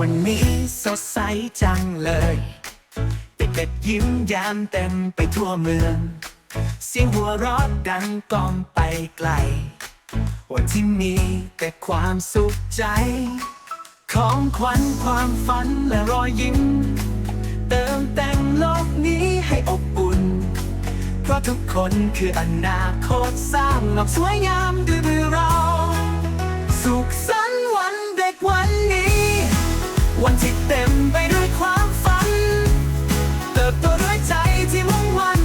วันนี้สดใสจังเลย เด็กๆยิ้มย้มเต็มไปทั่วเมือง เสียงหัวเราะดังก้องไปไกล วันที่มีแต่ความสุขใจ ของขวัญความฝันและรอยยิ้ม เติมแต่งโลกนี้ให้อบอุ่น เพราะทุกคนคืออนาคตสร้างโลกสวยงามด้วยมือเรา สุขสันต วันที่เต็มไปด้วยความฝัน เติบโตด้วยใจที่มุ่งมั่น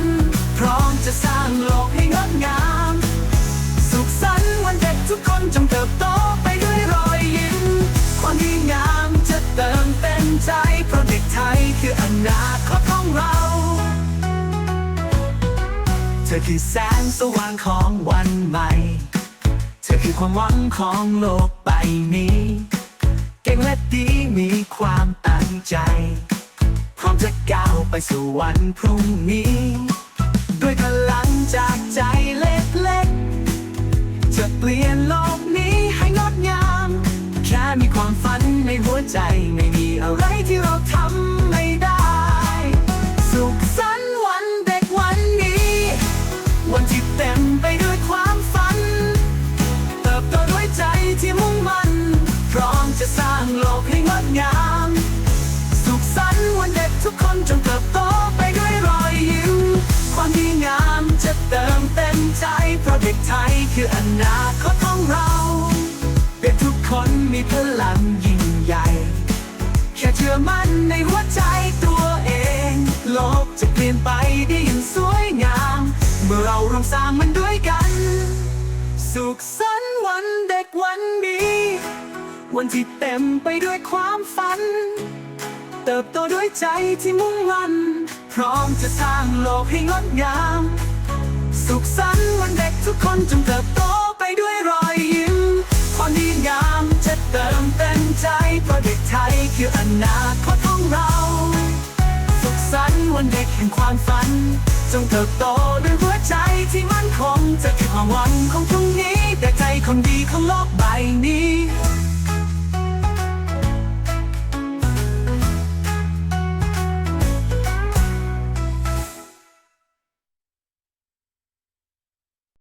พร้อมจะสร้างโลกให้งดงาม สุขสันต์วันเด็กทุกคนจงเติบโตไปด้วยรอยยิ้ม ความดีงามจะเติมเต็มใจ เพราะเด็กไทยคืออนาคตของเรา เธอคือแสงสว่างของวันใหม่ เธอคือความหวังของโลกใบนี้ ก่งและดีมีความตั้งใจ พร้อมจะก้าวไปสู่วันพรุ่งนี้ ด้วยพลังจากใจเล็กๆ จะเปลี่ยนโลกนี้ให้งดงาม แค่มีความฝันในหัวใจไม่มีอะไร ทุกคนจงเติบโตไปด้วยรอยยิ้มความดีงามจะเติมเต็มใจ เพราะเด็กไทยคืออนาคตของเราเด็กทุกคนมีพลังยิ่งใหญ่ แค่เชื่อมั่นในหัวใจตัวเอง โลกจะเปลี่ยนไปได้อย่างสวยงาม เมื่อเราร่วมสร้างมันด้วยกัน สุขสันต์วันเด็กวันนี้วันที่เต็มไปด้วยความฝัน เติบโตด้วยใจที่มุ่งมั่นพร้อมจะสร้างโลกให้งดงาม สุขสันต์วันเด็กทุกคนจงเติบโตไปด้วยรอยยิ้มความดีงามจะเติมเต็มใจเพราะเด็กไทยคืออนาคตของเรา สุขสันต์วันเด็กแห่งความฝัน จงเติบโตด้วยหัวใจที่มั่นคงจะคือความหวังของพรุ่งนี้แต่ใจคนดีของโลกใบนี้